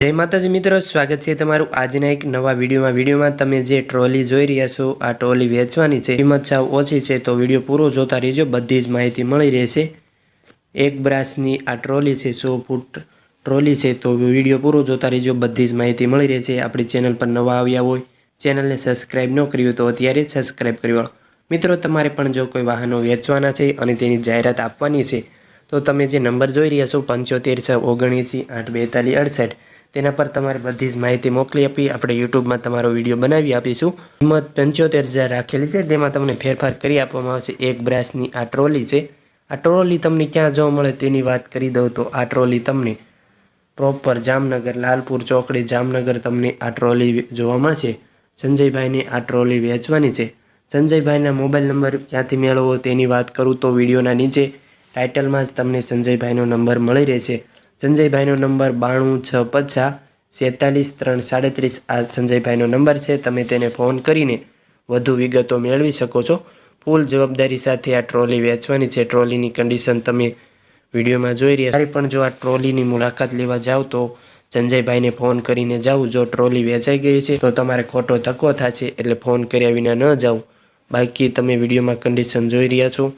જય માતાજી મિત્રો, સ્વાગત છે તમારું આજના એક નવા વિડીયોમાં. વિડીયોમાં તમે જે ટ્રોલી જોઈ રહ્યા છો, આ ટ્રોલી વેચવાની છે, કિંમત સાવ ઓછી છે, તો વીડિયો પૂરો જોતા રહેજો, બધી જ માહિતી મળી રહેશે. એક બ્રાસની આ ટ્રોલી છે, સો ફૂટ ટ્રોલી છે, તો વીડિયો પૂરો જોતા રહેજો, બધી જ માહિતી મળી રહેશે. આપણી ચેનલ પર નવા આવ્યા હોય, ચેનલને સબસ્ક્રાઇબ ન કર્યું તો અત્યારે જ સબસ્ક્રાઈબ કરી મિત્રો, તમારે પણ જો કોઈ વાહનો વેચવાના છે અને તેની જાહેરાત આપવાની છે, તો તમે જે નંબર જોઈ રહ્યા છો, પંચોતેર છ ઓગણએંસી આઠ બેતાલીસ અડસઠ તેના પર તમારે બધી જ માહિતી મોકલી આપી. આપણે યુટ્યુબમાં તમારો વીડિયો બનાવી આપીશું. કિંમત પંચોતેર હજાર રાખેલી છે. તેમાં તમને ફેરફાર કરી આપવામાં આવશે. એક બ્રાસની આ ટ્રોલી છે. આ ટ્રોલી તમને ક્યાં જોવા મળે તેની વાત કરી દઉં તો આ ટ્રોલી તમને પ્રોપર જામનગર, લાલપુર ચોકડી જામનગર તમને આ ટ્રોલી જોવા મળશે. સંજયભાઈને આ ટ્રોલી વેચવાની છે. સંજયભાઈના મોબાઈલ નંબર ક્યાંથી મેળવવો તેની વાત કરું તો વિડીયોના નીચે ટાઇટલમાં જ તમને સંજયભાઈનો નંબર મળી રહેશે. સંજયભાઈનો નંબર બાણું છ પચાસ સેતાલીસ ત્રણ સાડત્રીસ. આ સંજયભાઈનો નંબર છે, તમે તેને ફોન કરીને વધુ વિગતો મેળવી શકો છો. ફૂલ જવાબદારી સાથે આ ટ્રોલી વેચવાની છે. ટ્રોલીની કન્ડિશન તમે વિડીયોમાં જોઈ રહ્યા ત્યારે પણ જો આ ટ્રોલીની મુલાકાત લેવા જાઓ તો સંજયભાઈને ફોન કરીને જાઓ જો ટ્રોલી વેચાઈ ગઈ છે, તો તમારે ખોટો ધક્કો થશે. એટલે ફોન કર્યા વિના ન જાઉં બાકી તમે વિડીયોમાં કન્ડિશન જોઈ રહ્યા છો.